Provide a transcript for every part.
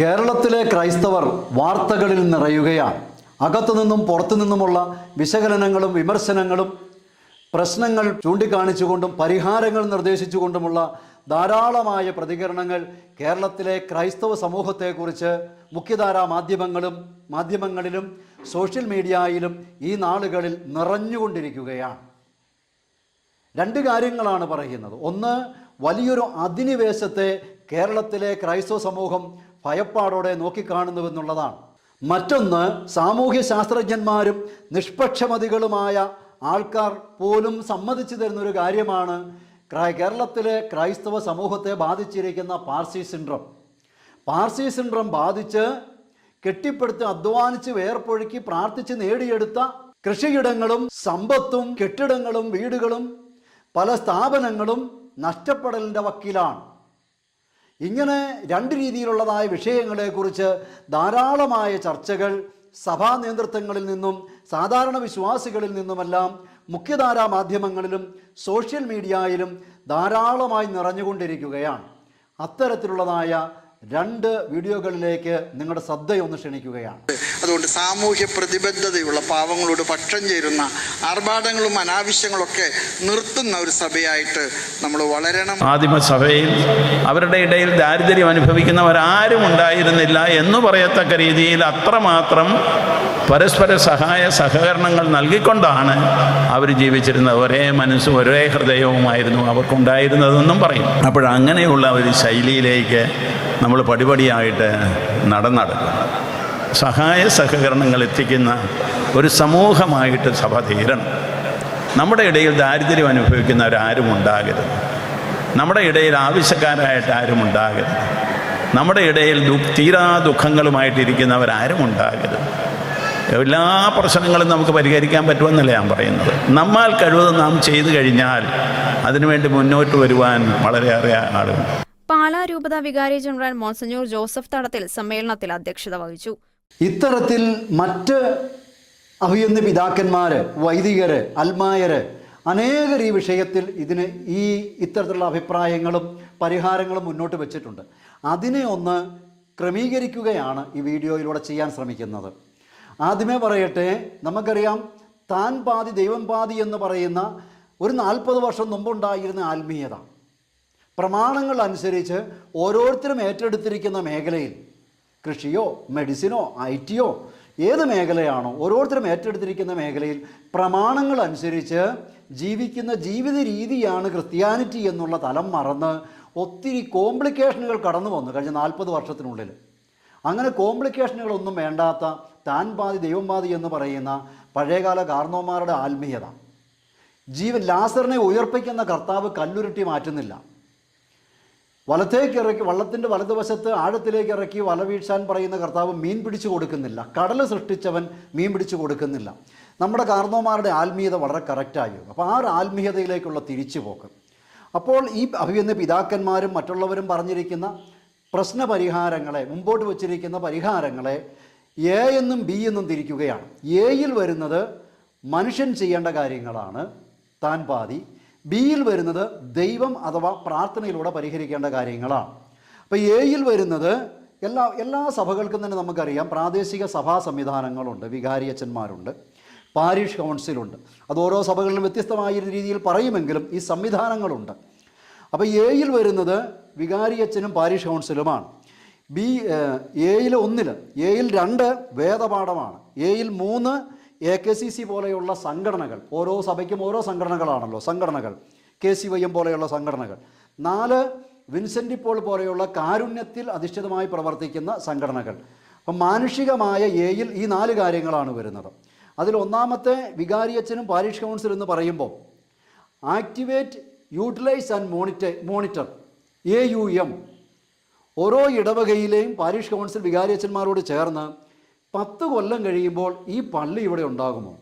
കേരളത്തിലെ ക്രൈസ്തവർ വാർത്തകളിൽ നിറയുകയാണ്. അകത്തു നിന്നും പുറത്തു നിന്നുമുള്ള വിശകലനങ്ങളും വിമർശനങ്ങളും പ്രശ്നങ്ങൾ ചൂണ്ടിക്കാണിച്ചുകൊണ്ടും പരിഹാരങ്ങൾ നിർദ്ദേശിച്ചുകൊണ്ടുമുള്ള ധാരാളമായ പ്രതികരണങ്ങൾ കേരളത്തിലെ ക്രൈസ്തവ സമൂഹത്തെക്കുറിച്ച് മുഖ്യധാരാ മാധ്യമങ്ങളും മാധ്യമങ്ങളിലും സോഷ്യൽ മീഡിയയിലും ഈ നാളുകളിൽ നിറഞ്ഞുകൊണ്ടിരിക്കുകയാണ്. രണ്ട് കാര്യങ്ങളാണ് പറയുന്നത്. ഒന്ന് വലിയൊരു അധിനിവേശത്തെ കേരളത്തിലെ ക്രൈസ്തവ സമൂഹം ഭയപ്പാടോടെ നോക്കിക്കാണുന്നുവെന്നുള്ളതാണ്. മറ്റൊന്ന് സാമൂഹ്യ ശാസ്ത്രജ്ഞന്മാരും നിഷ്പക്ഷമതികളുമായ ആൾക്കാർ പോലും സമ്മതിച്ചു തരുന്നൊരു കാര്യമാണ് ക്രൈ- കേരളത്തിലെ ക്രൈസ്തവ സമൂഹത്തെ ബാധിച്ചിരിക്കുന്ന പാർസി സിൻഡ്രം. പാർസി സിൻഡ്രം ബാധിച്ച് കെട്ടിപ്പടുത്ത് അധ്വാനിച്ച് വേർപ്പൊഴുക്കി പ്രാർത്ഥിച്ച് നേടിയെടുത്ത കൃഷിയിടങ്ങളും സമ്പത്തും കെട്ടിടങ്ങളും വീടുകളും പല സ്ഥാപനങ്ങളും നഷ്ടപ്പെടലിന്റെ വക്കീലാണ്. ഇങ്ങനെ രണ്ട് രീതിയിലുള്ളതായ വിഷയങ്ങളെക്കുറിച്ച് ധാരാളമായ ചർച്ചകൾ സഭാ നേതൃത്വങ്ങളിൽ നിന്നും സാധാരണ വിശ്വാസികളിൽ നിന്നുമെല്ലാം മുഖ്യധാരാ മാധ്യമങ്ങളിലും സോഷ്യൽ മീഡിയയിലും ധാരാളമായി നിറഞ്ഞുകൊണ്ടിരിക്കുകയാണ്. അത്തരത്തിലുള്ളതായ രണ്ട് വീഡിയോകളിലേക്ക് നിങ്ങളുടെ ശ്രദ്ധയൊന്ന് ക്ഷണിക്കുകയാണ്. അതുകൊണ്ട് സാമൂഹ്യ പ്രതിബദ്ധതയുള്ള പാവങ്ങളോട് പക്ഷം ചേരുന്ന ആർഭാടങ്ങളും അനാവശ്യങ്ങളൊക്കെ നിർത്തുന്ന ഒരു സഭയായിട്ട് നമ്മൾ വളരണം. ആദിമസഭയിൽ അവരുടെ ഇടയിൽ ദാരിദ്ര്യം അനുഭവിക്കുന്നവരാരും ഉണ്ടായിരുന്നില്ല എന്ന് പറയത്തക്ക രീതിയിൽ അത്രമാത്രം പരസ്പര സഹായ സഹകരണങ്ങൾ നൽകിക്കൊണ്ടാണ് അവർ ജീവിച്ചിരുന്നത് ഒരേ മനസ്സും ഒരേ ഹൃദയവുമായിരുന്നു അവർക്കുണ്ടായിരുന്നതെന്നും പറയും. അപ്പോഴങ്ങനെയുള്ള ഒരു ശൈലിയിലേക്ക് നമ്മൾ പടിപടിയായിട്ട് നടന്നടക്കും സഹായ സഹകരണങ്ങൾ എത്തിക്കുന്ന ഒരു സമൂഹമായിട്ട് സഭ തീരണം. നമ്മുടെ ഇടയിൽ ദാരിദ്ര്യം അനുഭവിക്കുന്നവരാരും ഉണ്ടാകരുത്. നമ്മുടെ ഇടയിൽ ആവശ്യക്കാരായിട്ട് ആരും ഉണ്ടാകരുത്. നമ്മുടെ ഇടയിൽ തീരാ ദുഃഖങ്ങളുമായിട്ടിരിക്കുന്നവരാരും ഉണ്ടാകരുത്. എല്ലാ പ്രശ്നങ്ങളും നമുക്ക് പരിഹരിക്കാൻ പറ്റുമെന്നല്ല ഞാൻ പറയുന്നത്. നമ്മാൽ കഴിവത് നാം ചെയ്തു കഴിഞ്ഞാൽ അതിനുവേണ്ടി മുന്നോട്ട് വരുവാൻ വളരെയേറെ ആളുകൾ. പാലാ രൂപത വികാരി ജനറൽ മോൺസഞ്ഞൂർ ജോസഫ് തടത്തിൽ സമ്മേളനത്തിൽ അധ്യക്ഷത വഹിച്ചു. ഇത്തരത്തിൽ മറ്റ് അഭിയന്ത പിതാക്കന്മാര് വൈദികര് അൽമായര് അനേകർ ഈ വിഷയത്തിൽ ഇതിന് ഈ ഇത്തരത്തിലുള്ള അഭിപ്രായങ്ങളും പരിഹാരങ്ങളും മുന്നോട്ട് വെച്ചിട്ടുണ്ട്. അതിനെ ഒന്ന് ക്രമീകരിക്കുകയാണ് ഈ വീഡിയോയിലൂടെ ചെയ്യാൻ ശ്രമിക്കുന്നത്. ആദ്യമേ പറയട്ടെ നമുക്കറിയാം താൻ പാതി ദൈവം പാതി എന്ന് പറയുന്ന ഒരു നാൽപ്പത് വർഷം മുമ്പുണ്ടായിരുന്ന ആത്മീയത. പ്രമാണങ്ങൾ അനുസരിച്ച് ഓരോരുത്തരും ഏറ്റെടുത്തിരിക്കുന്ന മേഖലയിൽ കൃഷിയോ മെഡിസിനോ ഐ ടിയോ ഏത് മേഖലയാണോ ഓരോരുത്തരും ഏറ്റെടുത്തിരിക്കുന്ന മേഖലയിൽ പ്രമാണങ്ങൾ അനുസരിച്ച് ജീവിക്കുന്ന ജീവിത രീതിയാണ് ക്രിസ്ത്യാനിറ്റി എന്നുള്ള തലം മറന്ന് ഒത്തിരി കോംപ്ലിക്കേഷനുകൾ കടന്നു വന്നു കഴിഞ്ഞ നാൽപ്പത് വർഷത്തിനുള്ളിൽ. അങ്ങനെ കോംപ്ലിക്കേഷനുകളൊന്നും വേണ്ടാത്ത താൻ പാതി ദൈവം പാതി എന്ന് പറയുന്ന പഴയകാല കാർണോമാരുടെ ആത്മീയത. ജീവൻ ലാസറിനെ ഉയർപ്പിക്കുന്ന കർത്താവ് കല്ലുരുട്ടി മാറ്റുന്നില്ല. വലത്തേക്ക് ഇറക്കി വള്ളത്തിന്റെ വലതുവശത്ത് ആഴത്തിലേക്ക് ഇറക്കി വല വീഴ്ചാൻ പറയുന്ന കർത്താവ് മീൻ പിടിച്ചു കൊടുക്കുന്നില്ല. കടൽ സൃഷ്ടിച്ചവൻ മീൻ പിടിച്ചു കൊടുക്കുന്നില്ല. നമ്മുടെ കാർന്നോമാരുടെ ആത്മീയത വളരെ കറക്റ്റായി അപ്പോൾ ആ ഒരു ആത്മീയതയിലേക്കുള്ള തിരിച്ചുപോക്ക്. അപ്പോൾ ഈ അഭിവന്യ പിതാക്കന്മാരും മറ്റുള്ളവരും പറഞ്ഞിരിക്കുന്ന പ്രശ്ന പരിഹാരങ്ങളെ മുമ്പോട്ട് വച്ചിരിക്കുന്ന പരിഹാരങ്ങളെ എ എന്നും ബി എന്നും തിരിക്കുകയാണ്. എയിൽ വരുന്നത് മനുഷ്യൻ ചെയ്യേണ്ട കാര്യങ്ങളാണ് താൻ പാതി. ബിയിൽ വരുന്നത് ദൈവം അഥവാ പ്രാർത്ഥനയിലൂടെ പരിഹരിക്കേണ്ട കാര്യങ്ങളാണ്. അപ്പോൾ എയിൽ വരുന്നത് എല്ലാ എല്ലാ സഭകൾക്കും തന്നെ നമുക്കറിയാം പ്രാദേശിക സഭാ സംവിധാനങ്ങളുണ്ട് വികാരിയച്ചന്മാരുണ്ട് പാരിഷ് കൗൺസിലുണ്ട്. അത് ഓരോ സഭകളിലും വ്യത്യസ്തമായ രീതിയിൽ പറയുമെങ്കിലും ഈ സംവിധാനങ്ങളുണ്ട്. അപ്പോൾ എയിൽ വരുന്നത് വികാരിയച്ചനും പാരിഷ് കൗൺസിലുമാണ്. ബി എയിൽ ഒന്നിൽ എയിൽ രണ്ട് വേദപാഠമാണ്. എയിൽ മൂന്ന് എ കെ സി സി പോലെയുള്ള സംഘടനകൾ. ഓരോ സഭയ്ക്കും ഓരോ സംഘടനകളാണല്ലോ സംഘടനകൾ. കെ സി വൈ എം പോലെയുള്ള സംഘടനകൾ. നാല് വിൻസെന്റ് പോൾ പോലെയുള്ള കാരുണ്യത്തിൽ അധിഷ്ഠിതമായി പ്രവർത്തിക്കുന്ന സംഘടനകൾ. അപ്പം മാനുഷികമായ എയിൽ ഈ നാല് കാര്യങ്ങളാണ് വരുന്നത്. അതിൽ ഒന്നാമത്തെ വികാരിയച്ഛനും പാരീഷ് കൗൺസിൽ എന്ന് പറയുമ്പോൾ activate utilise and monitor monitor A U M ഓരോ ഇടവകയിലെയും പാരിഷ് കൗൺസിൽ വികാരിയച്ചന്മാരോട് ചേർന്ന് പത്ത് കൊല്ലം കഴിയുമ്പോൾ ഈ പള്ളി ഇവിടെ ഉണ്ടാകുമോ?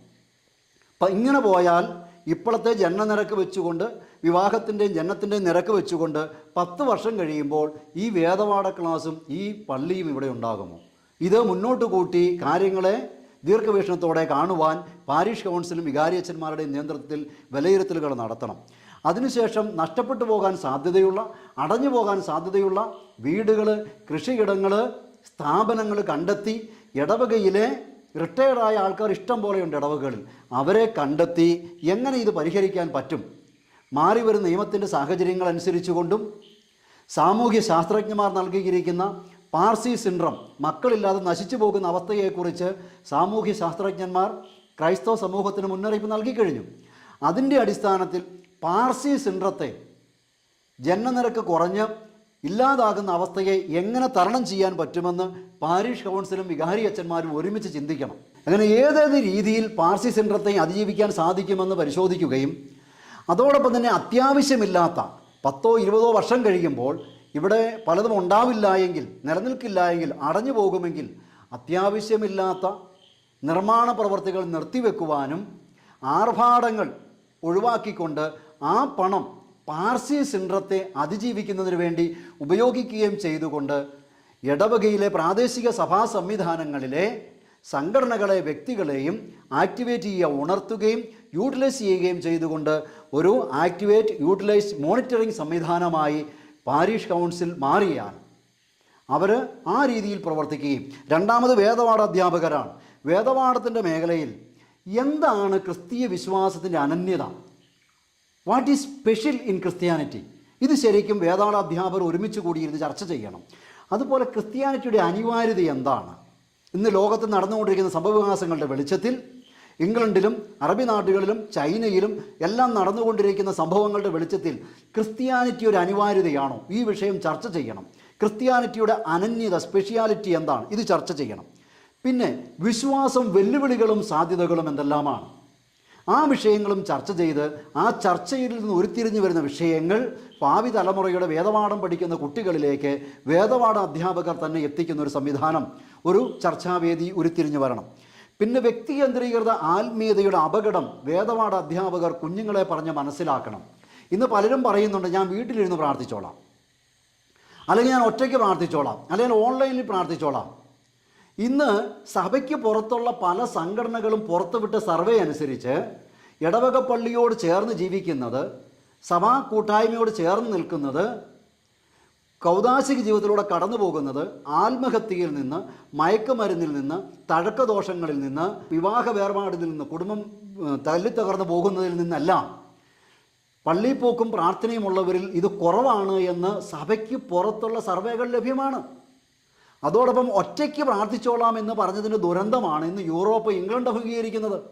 അപ്പം ഇങ്ങനെ പോയാൽ ഇപ്പോഴത്തെ ജനനനിരക്ക് വെച്ചുകൊണ്ട് വിവാഹത്തിന്റെയും ജനനത്തിന്റെയും നിരക്ക് വെച്ചുകൊണ്ട് പത്ത് വർഷം കഴിയുമ്പോൾ ഈ വേദവാട ക്ലാസും ഈ പള്ളിയും ഇവിടെ ഉണ്ടാകുമോ? ഇത് മുന്നോട്ട് കൂട്ടി കാര്യങ്ങളെ ദീർഘവീക്ഷണത്തോടെ കാണുവാൻ പാരിഷ് കൗൺസിലും വികാരിയച്ചന്മാരുടെയും നേതൃത്വത്തിൽ വിലയിരുത്തലുകൾ നടത്തണം. അതിനുശേഷം നഷ്ടപ്പെട്ടു പോകാൻ സാധ്യതയുള്ള അടഞ്ഞു പോകാൻ സാധ്യതയുള്ള വീടുകൾ കൃഷിയിടങ്ങൾ സ്ഥാപനങ്ങൾ കണ്ടെത്തി ഇടവകയിലെ റിട്ടയർഡായ ആൾക്കാർ ഇഷ്ടം പോലെയുണ്ട് ഇടവകകളിൽ അവരെ കണ്ടെത്തി എങ്ങനെ ഇത് പരിഹരിക്കാൻ പറ്റും? മാറി വരുന്ന നിയമത്തിന്റെ സാഹചര്യങ്ങൾ അനുസരിച്ചുകൊണ്ടും സാമൂഹ്യ ശാസ്ത്രജ്ഞന്മാർ നൽകിയിരിക്കുന്ന പാർസി സിൻഡ്രം മക്കളില്ലാതെ നശിച്ചു പോകുന്ന അവസ്ഥയെക്കുറിച്ച് സാമൂഹ്യ ശാസ്ത്രജ്ഞന്മാർ ക്രൈസ്തവ സമൂഹത്തിന് മുന്നറിയിപ്പ് നൽകിക്കഴിഞ്ഞു അതിന്റെ അടിസ്ഥാനത്തിൽ പാർസി സിൻഡ്രത്തെ ജനനനിരക്ക് കുറഞ്ഞ് ഇല്ലാതാകുന്ന അവസ്ഥയെ എങ്ങനെ തരണം ചെയ്യാൻ പറ്റുമെന്ന് പാരീഷ് കൗൺസിലും വികാരി അച്ഛന്മാരും ഒരുമിച്ച് ചിന്തിക്കണം. അങ്ങനെ ഏതേത് രീതിയിൽ പാർസി സിൻഡ്രത്തെ അതിജീവിക്കാൻ സാധിക്കുമെന്ന് പരിശോധിക്കുകയും അതോടൊപ്പം തന്നെ അത്യാവശ്യമില്ലാത്ത പത്തോ ഇരുപതോ വർഷം കഴിയുമ്പോൾ ഇവിടെ പലതും ഉണ്ടാവില്ല എങ്കിൽ നിലനിൽക്കില്ല എങ്കിൽ അടഞ്ഞു പോകുമെങ്കിൽ അത്യാവശ്യമില്ലാത്ത നിർമ്മാണ പ്രവർത്തികൾ നിർത്തിവെക്കുവാനും ആർഭാടങ്ങൾ ഒഴിവാക്കിക്കൊണ്ട് ആ പണം പാർസി സിൻഡ്രത്തെ അതിജീവിക്കുന്നതിന് വേണ്ടി ഉപയോഗിക്കുകയും ചെയ്തുകൊണ്ട് ഇടവകയിലെ പ്രാദേശിക സഭാ സംവിധാനങ്ങളിലെ സംഘടനകളെ വ്യക്തികളെയും ആക്ടിവേറ്റ് ചെയ്യുക ഉണർത്തുകയും യൂട്ടിലൈസ് ചെയ്യുകയും ചെയ്തുകൊണ്ട് ഒരു ആക്ടിവേറ്റ് യൂട്ടിലൈസ് മോണിറ്ററിംഗ് സംവിധാനമായി പാരീഷ് കൗൺസിൽ മാറിയാൽ അവർ ആ രീതിയിൽ പ്രവർത്തിക്കുകയും രണ്ടാമത് വേദപാഠ അധ്യാപകരാണ്. വേദപാഠത്തിന്റെ മേഖലയിൽ എന്താണ് ക്രിസ്തീയ വിശ്വാസത്തിന്റെ അനന്യത? What is special in Christianity ഇത് ശരിക്കും വേദാള അധ്യാപകർ ഒരുമിച്ച് കൂടിയിരുന്ന് ചർച്ച ചെയ്യണം. അതുപോലെ ക്രിസ്ത്യാനിറ്റിയുടെ അനിവാര്യത എന്താണ്? ഇന്ന് ലോകത്ത് നടന്നുകൊണ്ടിരിക്കുന്ന സംഭവവികാസങ്ങളുടെ വെളിച്ചത്തിൽ ഇംഗ്ലണ്ടിലും അറബി നാടുകളിലും ചൈനയിലും എല്ലാം നടന്നുകൊണ്ടിരിക്കുന്ന സംഭവങ്ങളുടെ വെളിച്ചത്തിൽ ക്രിസ്ത്യാനിറ്റി ഒരു അനിവാര്യതയാണോ? ഈ വിഷയം ചർച്ച ചെയ്യണം. ക്രിസ്ത്യാനിറ്റിയുടെ അനന്യത സ്പെഷ്യാലിറ്റി എന്താണ്? ഇത് ചർച്ച ചെയ്യണം. പിന്നെ വിശ്വാസം വെല്ലുവിളികളും സാധ്യതകളും എന്തെല്ലാമാണ്? ആ വിഷയങ്ങളും ചർച്ച ചെയ്ത് ആ ചർച്ചയിൽ നിന്ന് ഉരുത്തിരിഞ്ഞു വരുന്ന വിഷയങ്ങൾ ഭാവി തലമുറയുടെ വേദപാഠം പഠിക്കുന്ന കുട്ടികളിലേക്ക് വേദപാഠ അധ്യാപകർ തന്നെ എത്തിക്കുന്ന ഒരു സംവിധാനം ഒരു ചർച്ചാവേദി ഉരുത്തിരിഞ്ഞു വരണം. പിന്നെ വ്യക്തി കേന്ദ്രീകൃത ആത്മീയതയുടെ അപകടം വേദപാഠ അധ്യാപകർ കുഞ്ഞുങ്ങളെ പറഞ്ഞ് മനസ്സിലാക്കണം. ഇന്ന് പലരും പറയുന്നുണ്ട് ഞാൻ വീട്ടിലിരുന്ന് പ്രാർത്ഥിച്ചോളാം. അല്ലെങ്കിൽ ഞാൻ ഒറ്റയ്ക്ക് പ്രാർത്ഥിച്ചോളാം. അല്ലെങ്കിൽ ഓൺലൈനിൽ പ്രാർത്ഥിച്ചോളാം. ഇന്ന് സഭയ്ക്ക് പുറത്തുള്ള പല സംഘടനകളും പുറത്തുവിട്ട സർവേ അനുസരിച്ച് ഇടവക പള്ളിയോട് ചേർന്ന് ജീവിക്കുന്നത് സഭാ കൂട്ടായ്മയോട് ചേർന്ന് നിൽക്കുന്നത് കൗതാശിക ജീവിതത്തിലൂടെ കടന്നു പോകുന്നത് ആത്മഹത്യയിൽ നിന്ന് മയക്കുമരുന്നിൽ നിന്ന് തഴക്കദോഷങ്ങളിൽ നിന്ന് വിവാഹ വേർപാടിൽ നിന്ന് കുടുംബം തല്ലിത്തകർന്നു പോകുന്നതിൽ നിന്നല്ല. പള്ളിപ്പോക്കും പ്രാർത്ഥനയുമുള്ളവരിൽ ഇത് കുറവാണ് എന്ന് സഭയ്ക്ക് പുറത്തുള്ള സർവേകൾ ലഭ്യമാണ്. അതോടൊപ്പം ഒറ്റയ്ക്ക് പ്രാർത്ഥിച്ചോളാം എന്ന് പറഞ്ഞതിന് ദുരന്തമാണ് ഇന്ന് യൂറോപ്പ് ഇംഗ്ലണ്ട് അഭിമുഖീകരിക്കുന്നത്.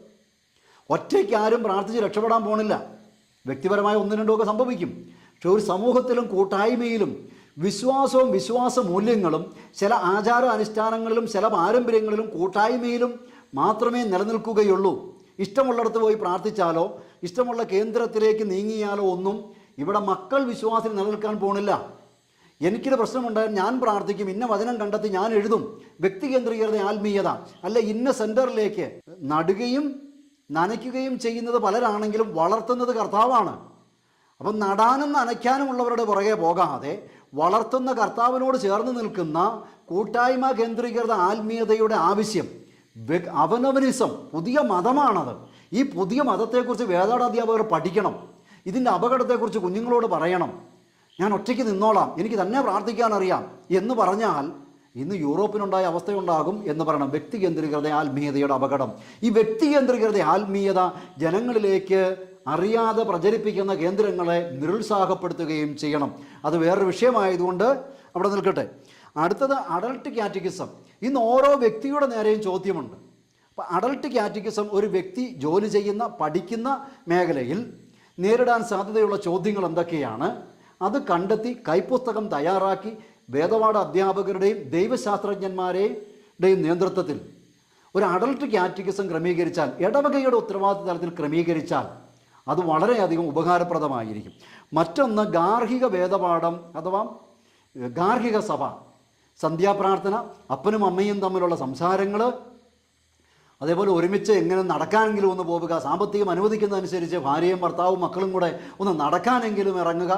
ഒറ്റയ്ക്ക് ആരും പ്രാർത്ഥിച്ച് രക്ഷപ്പെടാൻ പോണില്ല. വ്യക്തിപരമായ ഒന്ന് രണ്ടുമൊക്കെ സംഭവിക്കും. പക്ഷെ ഒരു സമൂഹത്തിലും കൂട്ടായ്മയിലും വിശ്വാസവും വിശ്വാസ മൂല്യങ്ങളും ചില ആചാര അനുഷ്ഠാനങ്ങളിലും ചില പാരമ്പര്യങ്ങളിലും കൂട്ടായ്മയിലും മാത്രമേ നിലനിൽക്കുകയുള്ളൂ. ഇഷ്ടമുള്ളിടത്ത് പോയി പ്രാർത്ഥിച്ചാലോ ഇഷ്ടമുള്ള കേന്ദ്രത്തിലേക്ക് നീങ്ങിയാലോ ഒന്നും ഇവിടെ മക്കൾ വിശ്വാസത്തിൽ നിലനിൽക്കാൻ പോണില്ല. എനിക്കൊരു പ്രശ്നമുണ്ടായാൽ ഞാൻ പ്രാർത്ഥിക്കും. ഇന്ന വചനം കണ്ടെത്തി ഞാൻ എഴുതും. വ്യക്തി കേന്ദ്രീകൃത ആത്മീയത. അല്ല ഇന്ന സെന്ററിലേക്ക് നടുകയും നനയ്ക്കുകയും ചെയ്യുന്നത് പലരാണെങ്കിലും വളർത്തുന്നത് കർത്താവാണ്. അപ്പം നടാനും നനയ്ക്കാനും ഉള്ളവരുടെ പുറകെ പോകാതെ വളർത്തുന്ന കർത്താവിനോട് ചേർന്ന് നിൽക്കുന്ന കൂട്ടായ്മ കേന്ദ്രീകൃത ആത്മീയതയുടെ ആവശ്യം അവനവനിസം പുതിയ മതമാണത്. ഈ പുതിയ മതത്തെക്കുറിച്ച് വേദാടാധ്യാപകർ പഠിക്കണം. ഇതിന്റെ അപകടത്തെക്കുറിച്ച് കുഞ്ഞുങ്ങളോട് പറയണം. ഞാൻ ഒറ്റയ്ക്ക് നിന്നോളാം. എനിക്ക് തന്നെ പ്രാർത്ഥിക്കാൻ അറിയാം എന്ന് പറഞ്ഞാൽ ഇന്ന് യൂറോപ്പിനുണ്ടായ അവസ്ഥയുണ്ടാകും എന്ന് പറയണം. വ്യക്തി കേന്ദ്രീകൃത ആത്മീയതയുടെ അപകടം. ഈ വ്യക്തി കേന്ദ്രീകൃത ആത്മീയത ജനങ്ങളിലേക്ക് അറിയാതെ പ്രചരിപ്പിക്കുന്ന കേന്ദ്രങ്ങളെ നിരുത്സാഹപ്പെടുത്തുകയും ചെയ്യണം. അത് വേറൊരു വിഷയമായതുകൊണ്ട് അവിടെ നിൽക്കട്ടെ. അടുത്തത് അഡൾട്ട് കാറ്റഗിസം ഇന്ന് ഓരോ വ്യക്തിയുടെ നേരെയും ചോദ്യമുണ്ട്. അപ്പോൾ അഡൾട്ട് കാറ്റഗിസം ഒരു വ്യക്തി ജോലി ചെയ്യുന്ന പഠിക്കുന്ന മേഖലയിൽ നേരിടാൻ സാധ്യതയുള്ള ചോദ്യങ്ങൾ എന്തൊക്കെയാണ്? അത് കണ്ടെത്തി കൈപ്പുസ്തകം തയ്യാറാക്കി വേദപാഠ അധ്യാപകരുടെയും ദൈവശാസ്ത്രജ്ഞന്മാരുടെയും നേതൃത്വത്തിൽ ഒരു അഡൾട്ട് കാറ്റഗിസം ക്രമീകരിച്ചാൽ ഇടവകയുടെ ഉത്തരവാദിത്ത തലത്തിൽ ക്രമീകരിച്ചാൽ അത് വളരെയധികം ഉപകാരപ്രദമായിരിക്കും. മറ്റൊന്ന് ഗാർഹിക വേദപാഠം അഥവാ ഗാർഹിക സഭ സന്ധ്യാപ്രാർത്ഥന അപ്പനും അമ്മയും തമ്മിലുള്ള സംസാരങ്ങൾ അതേപോലെ ഒരുമിച്ച് എങ്ങനെ നടക്കാനെങ്കിലും ഒന്ന് പോവുക സാമ്പത്തികം അനുവദിക്കുന്നതനുസരിച്ച് ഭാര്യയും ഭർത്താവും മക്കളും കൂടെ ഒന്ന് നടക്കാനെങ്കിലും ഇറങ്ങുക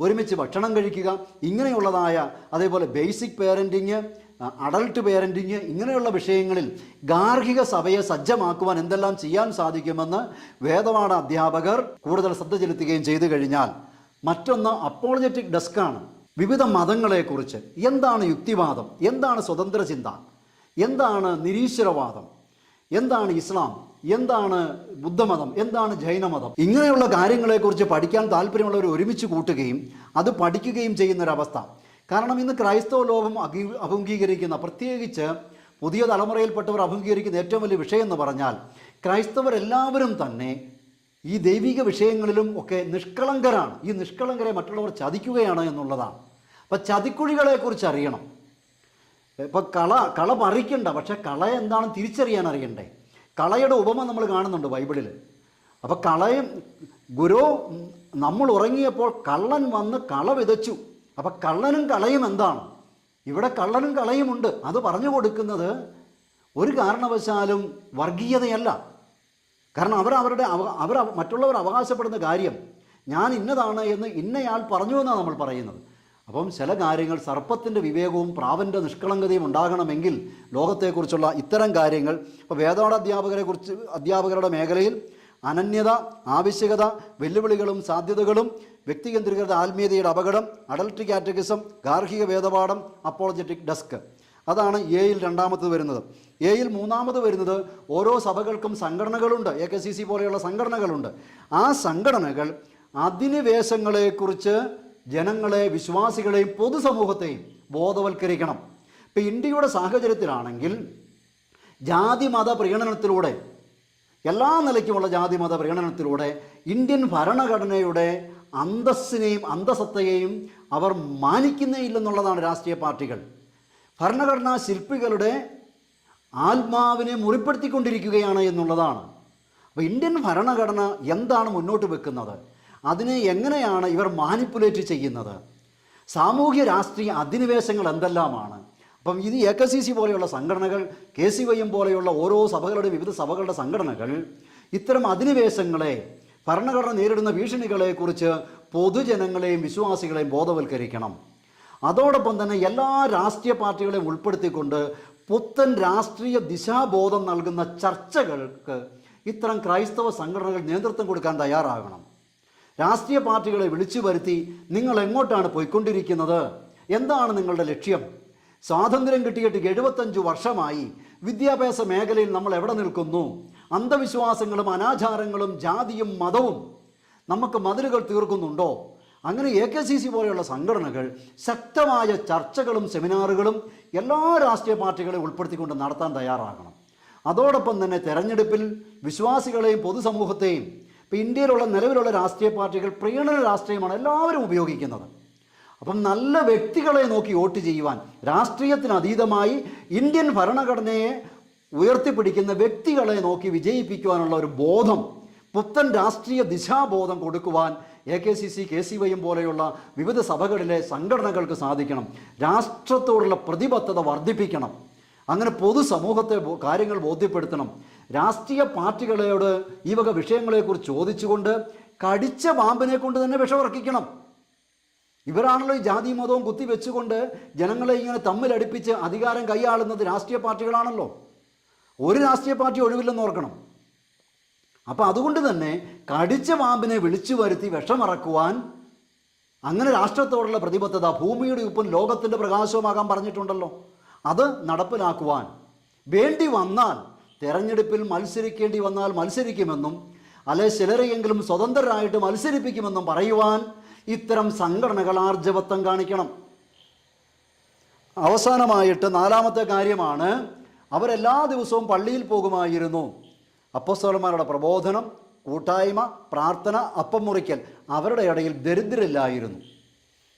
ഒരുമിച്ച് ഭക്ഷണം കഴിക്കുക ഇങ്ങനെയുള്ളതായ അതേപോലെ ബേസിക് പേരന്റിങ് അഡൾട്ട് പേരന്റിങ് ഇങ്ങനെയുള്ള വിഷയങ്ങളിൽ ഗാർഹിക സഭയെ സജ്ജമാക്കുവാൻ എന്തെല്ലാം ചെയ്യാൻ സാധിക്കുമെന്ന് വേദപാഠ അധ്യാപകർ കൂടുതൽ ശ്രദ്ധ ചെലുത്തുകയും ചെയ്തു കഴിഞ്ഞാൽ മറ്റൊന്ന് അപ്പോളജറ്റിക് ഡെസ്ക്കാണ് വിവിധ മതങ്ങളെക്കുറിച്ച് എന്താണ് യുക്തിവാദം? എന്താണ് സ്വതന്ത്ര ചിന്ത? എന്താണ് നിരീശ്വരവാദം? എന്താണ് ഇസ്ലാം? എന്താണ് ബുദ്ധമതം? എന്താണ് ജൈനമതം? ഇങ്ങനെയുള്ള കാര്യങ്ങളെക്കുറിച്ച് പഠിക്കാൻ താല്പര്യമുള്ളവർ ഒരുമിച്ച് കൂട്ടുകയും അത് പഠിക്കുകയും ചെയ്യുന്നൊരവസ്ഥ. കാരണം ഇന്ന് ക്രൈസ്തവ ലോകം അഭി അഭിമുഖീകരിക്കുന്ന പ്രത്യേകിച്ച് പുതിയ തലമുറയിൽപ്പെട്ടവർ അഭിമുഖീകരിക്കുന്ന ഏറ്റവും വലിയ വിഷയം എന്ന് പറഞ്ഞാൽ ക്രൈസ്തവരെല്ലാവരും തന്നെ ഈ ദൈവിക വിഷയങ്ങളിലും ഒക്കെ നിഷ്കളങ്കരാണ്. ഈ നിഷ്കളങ്കരെ മറ്റുള്ളവർ ചതിക്കുകയാണ് എന്നുള്ളതാണ്. അപ്പം ചതിക്കുഴികളെക്കുറിച്ച് അറിയണം ഇപ്പം കള കള പറിക്കണ്ട. പക്ഷേ കള എന്താണെന്ന് തിരിച്ചറിയാൻ അറിയണ്ടേ കളയുടെ ഉപമ നമ്മൾ കാണുന്നുണ്ട് ബൈബിളിൽ. അപ്പോൾ കളയും ഗുരു നമ്മൾ ഉറങ്ങിയപ്പോൾ കള്ളൻ വന്ന് കള വിതച്ചു. അപ്പം കള്ളനും കളയും എന്താണ്? ഇവിടെ കള്ളനും കളയുമുണ്ട്. അത് പറഞ്ഞു കൊടുക്കുന്നത് ഒരു കാരണവശാലും വർഗീയതയല്ല. കാരണം അവർ അവരുടെ അവ- അവർ മറ്റുള്ളവർ അവകാശപ്പെടുന്ന കാര്യം ഞാൻ ഇന്നതാണ് എന്ന് ഇന്നയാൾ പറഞ്ഞു എന്നാണ് നമ്മൾ പറയുന്നത്. അപ്പം ചില കാര്യങ്ങൾ സർപ്പത്തിന്റെ വിവേകവും പ്രാവന്റെ നിഷ്കളങ്കതയും ഉണ്ടാകണമെങ്കിൽ ലോകത്തെക്കുറിച്ചുള്ള ഇത്തരം കാര്യങ്ങൾ ഇപ്പോൾ വേദപാഠ അധ്യാപകരെ കുറിച്ച് അധ്യാപകരുടെ മേഖലയിൽ അനന്യത ആവശ്യകത വെല്ലുവിളികളും സാധ്യതകളും വ്യക്തികേന്ദ്രീകൃത ആത്മീയതയുടെ അപകടം അഡൽട്ടി കാറ്റഗിസം ഗാർഹിക വേദപാഠം അപ്പോളജറ്റിക് ഡെസ്ക്. അതാണ് എയിൽ രണ്ടാമത് വരുന്നത്. എയിൽ മൂന്നാമത് വരുന്നത് ഓരോ സഭകൾക്കും സംഘടനകളുണ്ട് എ കെ സി സി പോലെയുള്ള സംഘടനകളുണ്ട്. ആ സംഘടനകൾ അധിനിവേശങ്ങളെക്കുറിച്ച് ജനങ്ങളെ വിശ്വാസികളെയും പൊതുസമൂഹത്തെയും ബോധവൽക്കരിക്കണം. ഇപ്പം ഇന്ത്യയുടെ സാഹചര്യത്തിലാണെങ്കിൽ ജാതി മത പ്രീണനത്തിലൂടെ എല്ലാ നിലയ്ക്കുമുള്ള ജാതി മത പ്രീണനത്തിലൂടെ ഇന്ത്യൻ ഭരണഘടനയുടെ അന്തസ്സിനെയും അന്തസത്തയെയും അവർ മാനിക്കുന്നേ ഇല്ലെന്നുള്ളതാണ് രാഷ്ട്രീയ പാർട്ടികൾ. ഭരണഘടനാ ശില്പികളുടെ ആത്മാവിനെ മുറിപ്പെടുത്തിക്കൊണ്ടിരിക്കുകയാണ് എന്നുള്ളതാണ്. അപ്പോൾ ഇന്ത്യൻ ഭരണഘടന എന്താണ് മുന്നോട്ട് വെക്കുന്നത്? അതിനെ എങ്ങനെയാണ് ഇവർ മാനിപ്പുലേറ്റ് ചെയ്യുന്നത്? സാമൂഹ്യ രാഷ്ട്രീയ അധിനിവേശങ്ങൾ എന്തെല്ലാമാണ്? അപ്പം ഇത് എ കെ സി സി പോലെയുള്ള സംഘടനകൾ കെ സി വൈ എം പോലെയുള്ള ഓരോ സഭകളുടെ വിവിധ സഭകളുടെ സംഘടനകൾ ഇത്തരം അധിനിവേശങ്ങളെ ഭരണഘടന നേരിടുന്ന ഭീഷണികളെക്കുറിച്ച് പൊതുജനങ്ങളെയും വിശ്വാസികളെയും ബോധവൽക്കരിക്കണം. അതോടൊപ്പം തന്നെ എല്ലാ രാഷ്ട്രീയ പാർട്ടികളെയും ഉൾപ്പെടുത്തിക്കൊണ്ട് പുത്തൻ രാഷ്ട്രീയ ദിശാബോധം നൽകുന്ന ചർച്ചകൾക്ക് ഇത്തരം ക്രൈസ്തവ സംഘടനകൾ നേതൃത്വം കൊടുക്കാൻ തയ്യാറാകണം. രാഷ്ട്രീയ പാർട്ടികളെ വിളിച്ചു വരുത്തി നിങ്ങൾ എങ്ങോട്ടാണ് പോയിക്കൊണ്ടിരിക്കുന്നത്? എന്താണ് നിങ്ങളുടെ ലക്ഷ്യം? സ്വാതന്ത്ര്യം കിട്ടിയിട്ട് എഴുപത്തഞ്ച് വർഷമായി വിദ്യാഭ്യാസ മേഖലയിൽ നമ്മൾ എവിടെ നിൽക്കുന്നു? അന്ധവിശ്വാസങ്ങളും അനാചാരങ്ങളും ജാതിയും മതവും നമുക്ക് മതിലുകൾ തീർക്കുന്നുണ്ടോ? അങ്ങനെ എ കെ സി സി പോലെയുള്ള സംഘടനകൾ ശക്തമായ ചർച്ചകളും സെമിനാറുകളും എല്ലാ രാഷ്ട്രീയ പാർട്ടികളെയും ഉൾപ്പെടുത്തിക്കൊണ്ട് നടത്താൻ തയ്യാറാകണം. അതോടൊപ്പം തന്നെ തെരഞ്ഞെടുപ്പിൽ വിശ്വാസികളെയും പൊതുസമൂഹത്തെയും ഇപ്പോൾ ഇന്ത്യയിലുള്ള നിലവിലുള്ള രാഷ്ട്രീയ പാർട്ടികൾ പ്രീണന രാഷ്ട്രീയമാണ് എല്ലാവരും ഉപയോഗിക്കുന്നത്. അപ്പം നല്ല വ്യക്തികളെ നോക്കി വോട്ട് ചെയ്യുവാൻ രാഷ്ട്രീയത്തിന് അതീതമായി ഇന്ത്യൻ ഭരണഘടനയെ ഉയർത്തിപ്പിടിക്കുന്ന വ്യക്തികളെ നോക്കി വിജയിപ്പിക്കുവാനുള്ള ഒരു ബോധം പുത്തൻ രാഷ്ട്രീയ ദിശാബോധം കൊടുക്കുവാൻ A K C C K C വൈയും പോലെയുള്ള വിവിധ സഭകളിലെ സംഘടനകൾക്ക് സാധിക്കണം. രാഷ്ട്രത്തോടുള്ള പ്രതിബദ്ധത വർദ്ധിപ്പിക്കണം. അങ്ങനെ പൊതുസമൂഹത്തെ കാര്യങ്ങൾ ബോധ്യപ്പെടുത്തണം. രാഷ്ട്രീയ പാർട്ടികളോട് ഈ വക വിഷയങ്ങളെക്കുറിച്ച് ചോദിച്ചുകൊണ്ട് കടിച്ച പാമ്പിനെ കൊണ്ട് തന്നെ വിഷമിറക്കിക്കണം ഇവരാണല്ലോ ഈ ജാതി മതവും കുത്തിവെച്ചുകൊണ്ട് ജനങ്ങളെ ഇങ്ങനെ തമ്മിലടിപ്പിച്ച് അധികാരം കൈയാളുന്നത് രാഷ്ട്രീയ പാർട്ടികളാണല്ലോ. ഒരു രാഷ്ട്രീയ പാർട്ടി ഒഴിവില്ലെന്ന് ഓർക്കണം. അപ്പോൾ അതുകൊണ്ട് തന്നെ കടിച്ച പാമ്പിനെ വിളിച്ചു വരുത്തി വിഷമിറക്കുവാൻ അങ്ങനെ രാഷ്ട്രത്തോടുള്ള പ്രതിബദ്ധത ഭൂമിയുടെ ഉപ്പും ലോകത്തിന്റെ പ്രകാശവുമാകാൻ പറഞ്ഞിട്ടുണ്ടല്ലോ. അത് നടപ്പിലാക്കുവാൻ വേണ്ടി വന്നാൽ തെരഞ്ഞെടുപ്പിൽ മത്സരിക്കേണ്ടി വന്നാൽ മത്സരിക്കുമെന്നും അല്ലെ ചിലരെയെങ്കിലും സ്വതന്ത്രരായിട്ട് മത്സരിപ്പിക്കുമെന്നും പറയുവാൻ ഇത്തരം സംഘടനകൾ ആർജവത്വം കാണിക്കണം. അവസാനമായിട്ട് നാലാമത്തെ കാര്യമാണ് അവരെല്ലാ ദിവസവും പള്ളിയിൽ പോകുമായിരുന്നു. അപ്പസ്തോലന്മാരുടെ പ്രബോധനം കൂട്ടായ്മ പ്രാർത്ഥന അപ്പം മുറിക്കൽ അവരുടെ ഇടയിൽ ദരിദ്രരില്ലായിരുന്നു.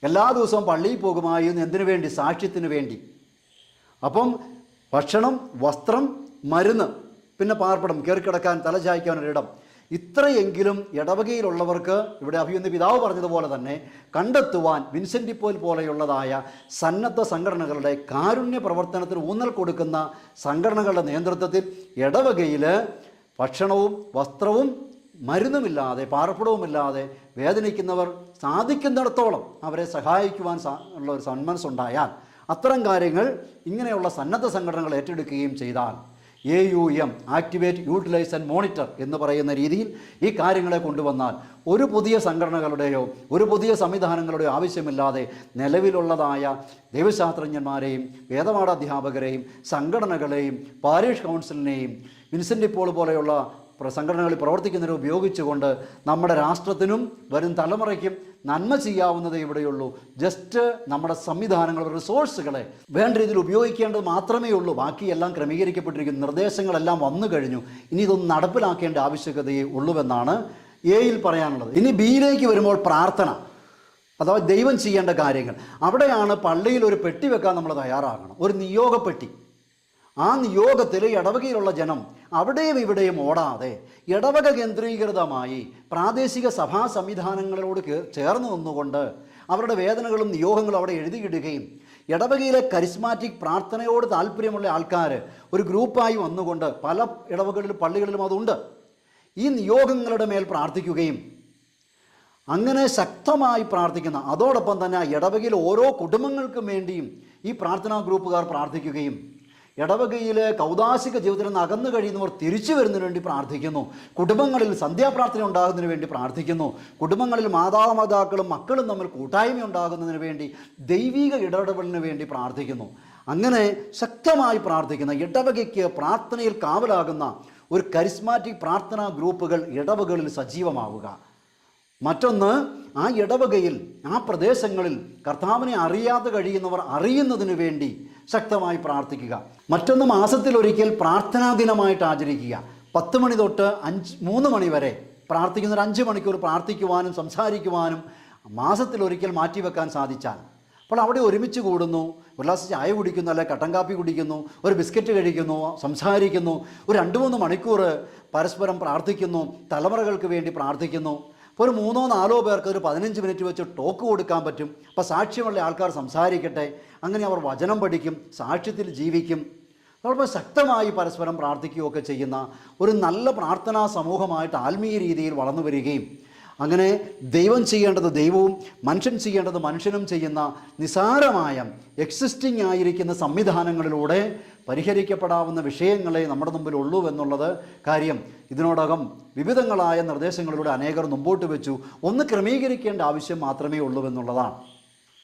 എല്ലാ ദിവസവും പള്ളിയിൽ പോകുമായിരുന്നു എന്തിനു വേണ്ടി? സാക്ഷ്യത്തിന് വേണ്ടി. അപ്പം ഭക്ഷണം വസ്ത്രം മരുന്ന് പിന്നെ പാർപ്പിടം കയറിക്കിടക്കാൻ തലചായ്ക്കാൻ ഒരിടം. ഇത്രയെങ്കിലും ഇടവകയിലുള്ളവർക്ക് ഇവിടെ അഭിയുന്ന പിതാവ് പറഞ്ഞതുപോലെ തന്നെ കണ്ടെത്തുവാൻ വിൻസെന്റിപ്പോൽ പോൽ പോലെയുള്ളതായ സന്നദ്ധ സംഘടനകളുടെ കാരുണ്യ പ്രവർത്തനത്തിന് ഊന്നൽ കൊടുക്കുന്ന സംഘടനകളുടെ നേതൃത്വത്തിൽ ഇടവകയിൽ ഭക്ഷണവും വസ്ത്രവും മരുന്നുമില്ലാതെ പാർപ്പിടവുമില്ലാതെ വേദനിക്കുന്നവർ സാധിക്കുന്നിടത്തോളം അവരെ സഹായിക്കുവാൻ സാ ഉള്ള ഒരു സന്മനസ്സുണ്ടായാൽ അത്തരം കാര്യങ്ങൾ ഇങ്ങനെയുള്ള സന്നദ്ധ സംഘടനകൾ ഏറ്റെടുക്കുകയും ചെയ്താൽ A U M activate utilise and monitor എന്ന് പറയുന്ന രീതിയിൽ ഈ കാര്യങ്ങളെ കൊണ്ടുവന്നാൽ ഒരു പുതിയ സംഘടനകളുടെയോ ഒരു പുതിയ സംവിധാനങ്ങളുടെയോ ആവശ്യമില്ലാതെ നിലവിലുള്ളതായ ദൈവശാസ്ത്രജ്ഞന്മാരെയും വേദപാഠ അധ്യാപകരെയും സംഘടനകളെയും പാരീഷ് കൗൺസിലിനെയും വിൻസെന്റ് ഇപ്പോൾ പോലെയുള്ള സംഘടനകളിൽ പ്രവർത്തിക്കുന്നവരെ ഉപയോഗിച്ചുകൊണ്ട് നമ്മുടെ രാഷ്ട്രത്തിനും വരും തലമുറയ്ക്കും നന്മ ചെയ്യാവുന്നതേ ഇവിടെയുള്ളൂ. ജസ്റ്റ് നമ്മുടെ സംവിധാനങ്ങളുടെ റിസോഴ്സുകളെ വേണ്ട രീതിയിൽ ഉപയോഗിക്കേണ്ടത് മാത്രമേ ഉള്ളൂ. ബാക്കിയെല്ലാം ക്രമീകരിക്കപ്പെട്ടിരിക്കുന്നു. നിർദ്ദേശങ്ങളെല്ലാം വന്നു കഴിഞ്ഞു. ഇനി ഇതൊന്നും നടപ്പിലാക്കേണ്ട ആവശ്യകതയേ ഉള്ളുവെന്നാണ് എയിൽ പറയാനുള്ളത്. ഇനി ബിയിലേക്ക് വരുമ്പോൾ പ്രാർത്ഥന അഥവാ ദൈവം ചെയ്യേണ്ട കാര്യങ്ങൾ. അവിടെയാണ് പള്ളിയിൽ ഒരു പെട്ടി വെക്കാൻ നമ്മൾ തയ്യാറാകണം. ഒരു നിയോഗ പെട്ടി ആ നിയോഗത്തിൽ ഇടവകയിലുള്ള ജനം അവിടെയും ഇവിടെയും ഓടാതെ ഇടവക കേന്ദ്രീകൃതമായി പ്രാദേശിക സഭാ സംവിധാനങ്ങളോട് ചേർന്ന് നിന്നുകൊണ്ട് അവരുടെ വേദനകളും നിയോഗങ്ങളും അവിടെ എഴുതിയിടുകയും ഇടവകയിലെ കരിസ്മാറ്റിക് പ്രാർത്ഥനയോട് താല്പര്യമുള്ള ആൾക്കാർ ഒരു ഗ്രൂപ്പായി വന്നുകൊണ്ട് പല ഇടവകളിലും പള്ളികളിലും അതുണ്ട്. ഈ നിയോഗങ്ങളുടെ മേൽ പ്രാർത്ഥിക്കുകയും അങ്ങനെ ശക്തമായി പ്രാർത്ഥിക്കുന്ന അതോടൊപ്പം തന്നെ ഇടവകയിൽ ഓരോ കുടുംബങ്ങൾക്കും വേണ്ടിയും ഈ പ്രാർത്ഥനാ ഗ്രൂപ്പുകാർ പ്രാർത്ഥിക്കുകയും ഇടവകയിലെ കൗതാശിക ജീവിതത്തിൽ നിന്ന് അകന്നു കഴിയുന്നവർ തിരിച്ചു വരുന്നതിന് വേണ്ടി പ്രാർത്ഥിക്കുന്നു. കുടുംബങ്ങളിൽ സന്ധ്യാപ്രാർത്ഥന ഉണ്ടാകുന്നതിന് വേണ്ടി പ്രാർത്ഥിക്കുന്നു. കുടുംബങ്ങളിൽ മാതാപിതാക്കളും മക്കളും തമ്മിൽ കൂട്ടായ്മ ഉണ്ടാകുന്നതിന് വേണ്ടി ദൈവിക ഇടപെടലിന് വേണ്ടി പ്രാർത്ഥിക്കുന്നു. അങ്ങനെ ശക്തമായി പ്രാർത്ഥിക്കുന്ന ഇടവകയ്ക്ക് പ്രാർത്ഥനയിൽ കാവലാകുന്ന ഒരു കരിസ്മാറ്റിക് പ്രാർത്ഥനാ ഗ്രൂപ്പുകൾ ഇടവകളിൽ സജീവമാവുക. മറ്റൊന്ന് ആ ഇടവകയിൽ ആ പ്രദേശങ്ങളിൽ കർത്താവിനെ അറിയാതെ കഴിയുന്നവർ അറിയുന്നതിന് വേണ്ടി ശക്തമായി പ്രാർത്ഥിക്കുക. മറ്റൊന്ന് മാസത്തിലൊരിക്കൽ പ്രാർത്ഥനാ ദിനമായിട്ട് ആചരിക്കുക. പത്ത് മണി തൊട്ട് അഞ്ച് മൂന്ന് മണി വരെ പ്രാർത്ഥിക്കുന്ന ഒരു അഞ്ച് മണിക്കൂർ പ്രാർത്ഥിക്കുവാനും സംസാരിക്കുവാനും മാസത്തിലൊരിക്കൽ മാറ്റിവെക്കാൻ സാധിച്ചാൽ അപ്പോൾ അവിടെ ഒരുമിച്ച് കൂടുന്നു ഒരു ഗ്ലാസ് ചായ കുടിക്കുന്നു അല്ലെ കട്ടൻ കാപ്പി കുടിക്കുന്നു ഒരു ബിസ്ക്കറ്റ് കഴിക്കുന്നു സംസാരിക്കുന്നു ഒരു രണ്ട് മൂന്ന് മണിക്കൂർ പരസ്പരം പ്രാർത്ഥിക്കുന്നു തലമുറകൾക്ക് വേണ്ടി പ്രാർത്ഥിക്കുന്നു. അപ്പോൾ ഒരു മൂന്നോ നാലോ പേർക്ക് ഒരു പതിനഞ്ച് മിനിറ്റ് വെച്ച് ടോക്ക് കൊടുക്കാൻ പറ്റും. അപ്പോൾ സാക്ഷ്യമുള്ള ആൾക്കാർ സംസാരിക്കട്ടെ. അങ്ങനെ അവർ വചനം പഠിക്കും സാക്ഷ്യത്തിൽ ജീവിക്കും. അതോടൊപ്പം ശക്തമായി പരസ്പരം പ്രാർത്ഥിക്കുകയൊക്കെ ചെയ്യുന്ന ഒരു നല്ല പ്രാർത്ഥനാ സമൂഹമായിട്ട് ആത്മീയ രീതിയിൽ വളർന്നു വരികയും അങ്ങനെ ദൈവം ചെയ്യേണ്ടത് ദൈവവും മനുഷ്യൻ ചെയ്യേണ്ടത് മനുഷ്യനും ചെയ്യുന്ന നിസാരമായ എക്സിസ്റ്റിംഗ് ആയിരിക്കുന്ന സംവിധാനങ്ങളിലൂടെ പരിഹരിക്കപ്പെടാവുന്ന വിഷയങ്ങളെ നമ്മുടെ മുമ്പിൽ ഉള്ളൂ എന്നുള്ളത് കാര്യം ഇതിനോടകം വിവിധങ്ങളായ നിർദ്ദേശങ്ങളിലൂടെ അനേകർ മുമ്പോട്ട് വെച്ചു. ഒന്ന് ക്രമീകരിക്കേണ്ട ആവശ്യം മാത്രമേ ഉള്ളൂ എന്നുള്ളതാണ്.